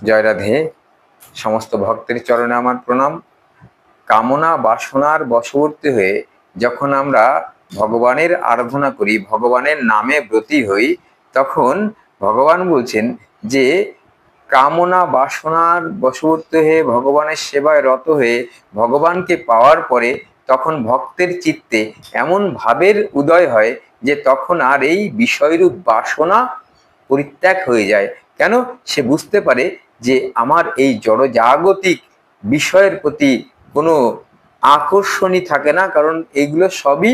জয় রাধে সমস্ত ভক্তের চরণে আমার প্রণাম। কামনা বাসনার বশবর্তী হয়ে যখন আমরা ভগবানের আরাধনা করি, ভগবানের নামে ব্রতী হই, তখন ভগবান বলছেন যে, কামনা বাসনার বশবর্তী হয়ে ভগবানের সেবায় রত হয়ে ভগবানকে পাওয়ার পরে তখন ভক্তের চিত্তে এমন ভাবের উদয় হয় যে তখন আর এই বিষয়রূপ বাসনা পরিত্যাগ হয়ে যায়। কেন? সে বুঝতে পারে যে আমার এই জড়জাগতিক বিষয়ের প্রতি কোনো আকর্ষণই থাকে না, কারণ এগুলো সবই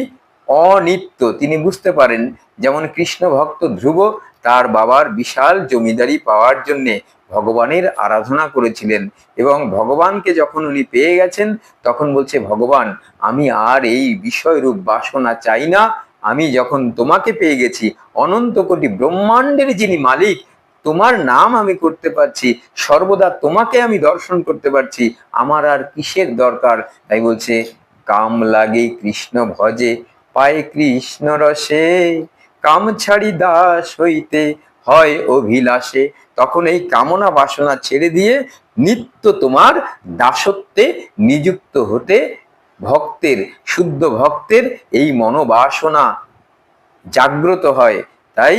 অনিত্য। তিনি বুঝতে পারেন, যেমন কৃষ্ণ ভক্ত ধ্রুব তার বাবার বিশাল জমিদারি পাওয়ার জন্যে ভগবানের আরাধনা করেছিলেন এবং ভগবানকে যখন উনি পেয়ে গেছেন, তখন বলছে, ভগবান, আমি আর এই বিষয়রূপ বাসনা চাই না আমি যখন তোমাকে পেয়ে গেছি, অনন্ত কোটি ব্রহ্মাণ্ডের যিনি মালিক, তোমার নাম আমি করতে পারছি, সর্বদা তোমাকে আমি দর্শন করতে পারছি, আমার আর কিসের দরকার? তাই বলছে, কাম লাগে কৃষ্ণ ভজে, পায় কৃষ্ণ রসে। কাম ছাড়ি দাস হইতে হয় অভিলাষে। তখন এই কামনা বাসনা ছেড়ে দিয়ে নিত্য তোমার দাসত্বে নিযুক্ত হতে ভক্তের, শুদ্ধ ভক্তের এই মনোবাসনা জাগ্রত হয়। তাই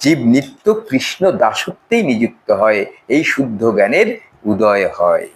জীব নিত্য কৃষ্ণ দাসত্বেই নিযুক্ত হয়, এই শুদ্ধ জ্ঞানের উদয় হয়।